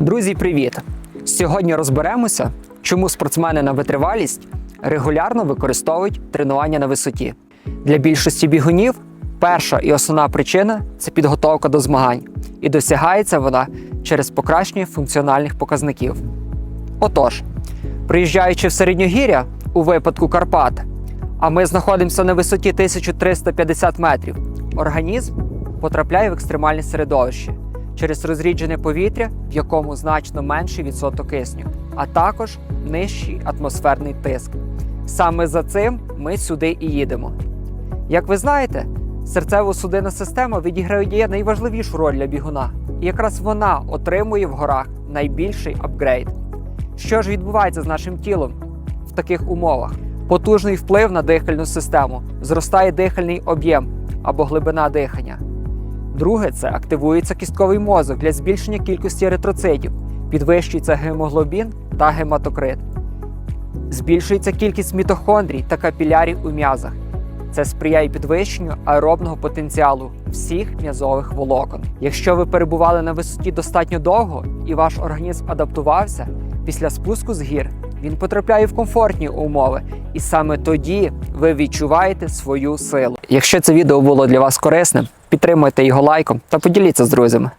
Друзі, привіт! Сьогодні розберемося, чому спортсмени на витривалість регулярно використовують тренування на висоті. Для більшості бігунів перша і основна причина це підготовка до змагань, і досягається вона через покращення функціональних показників. Отож, приїжджаючи в середньогір'я у випадку Карпат, а ми знаходимося на висоті 1350 метрів, організм потрапляє в екстремальне середовище через розріджене повітря, в якому значно менший відсоток кисню, а також нижчий атмосферний тиск. Саме за цим ми сюди і їдемо. Як ви знаєте, серцево-судинна система відіграє найважливішу роль для бігуна, і якраз вона отримує в горах найбільший апгрейд. Що ж відбувається з нашим тілом в таких умовах? Потужний вплив на дихальну систему, зростає дихальний об'єм або глибина дихання. Друге, це активується кістковий мозок для збільшення кількості еритроцитів, підвищується гемоглобін та гематокрит. Збільшується кількість мітохондрій та капілярів у м'язах. Це сприяє підвищенню аеробного потенціалу всіх м'язових волокон. Якщо ви перебували на висоті достатньо довго і ваш організм адаптувався, після спуску з гір він потрапляє в комфортні умови, і саме тоді ви відчуваєте свою силу. Якщо це відео було для вас корисним, підтримуйте його лайком та поділіться з друзями.